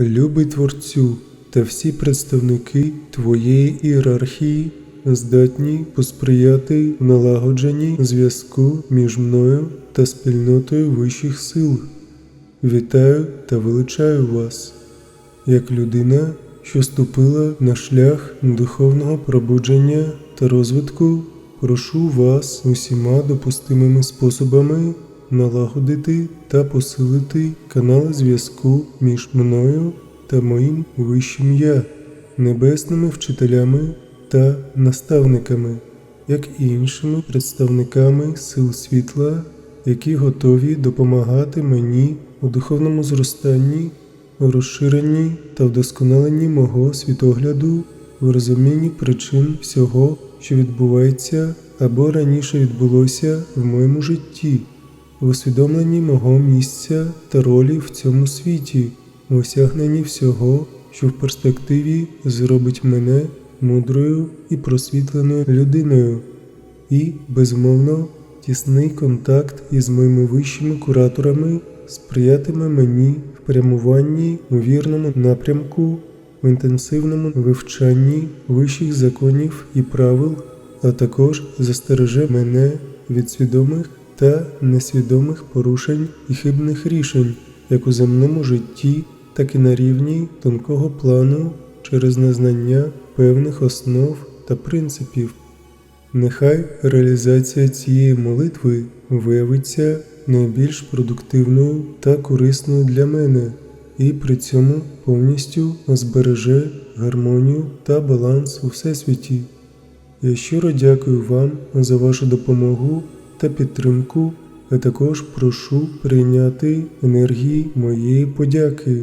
Любий Творцю та всі представники Твоєї ієрархії здатні посприяти налагодженні зв'язку між мною та спільнотою вищих сил. Вітаю та величаю вас, як людина, що ступила на шлях духовного пробудження та розвитку, прошу вас усіма допустимими способами налагодити та посилити канали зв'язку між мною та моїм вищим я, небесними вчителями та наставниками, як і іншими представниками сил світла, які готові допомагати мені у духовному зростанні, у розширенні та вдосконаленні мого світогляду, в розумінні причин всього, що відбувається або раніше відбулося в моєму житті, в усвідомленні мого місця та ролі в цьому світі, в осягненні всього, що в перспективі зробить мене мудрою і просвітленою людиною, і, безумовно, тісний контакт із моїми вищими кураторами сприятиме мені в прямуванні у вірному напрямку, в інтенсивному вивчанні вищих законів і правил, а також застереже мене від свідомих та несвідомих порушень і хибних рішень, як у земному житті, так і на рівні тонкого плану через незнання певних основ та принципів. Нехай реалізація цієї молитви виявиться найбільш продуктивною та корисною для мене, і при цьому повністю збереже гармонію та баланс у всесвіті. Я щиро дякую вам за вашу допомогу та підтримку, а також прошу прийняти енергії моєї подяки.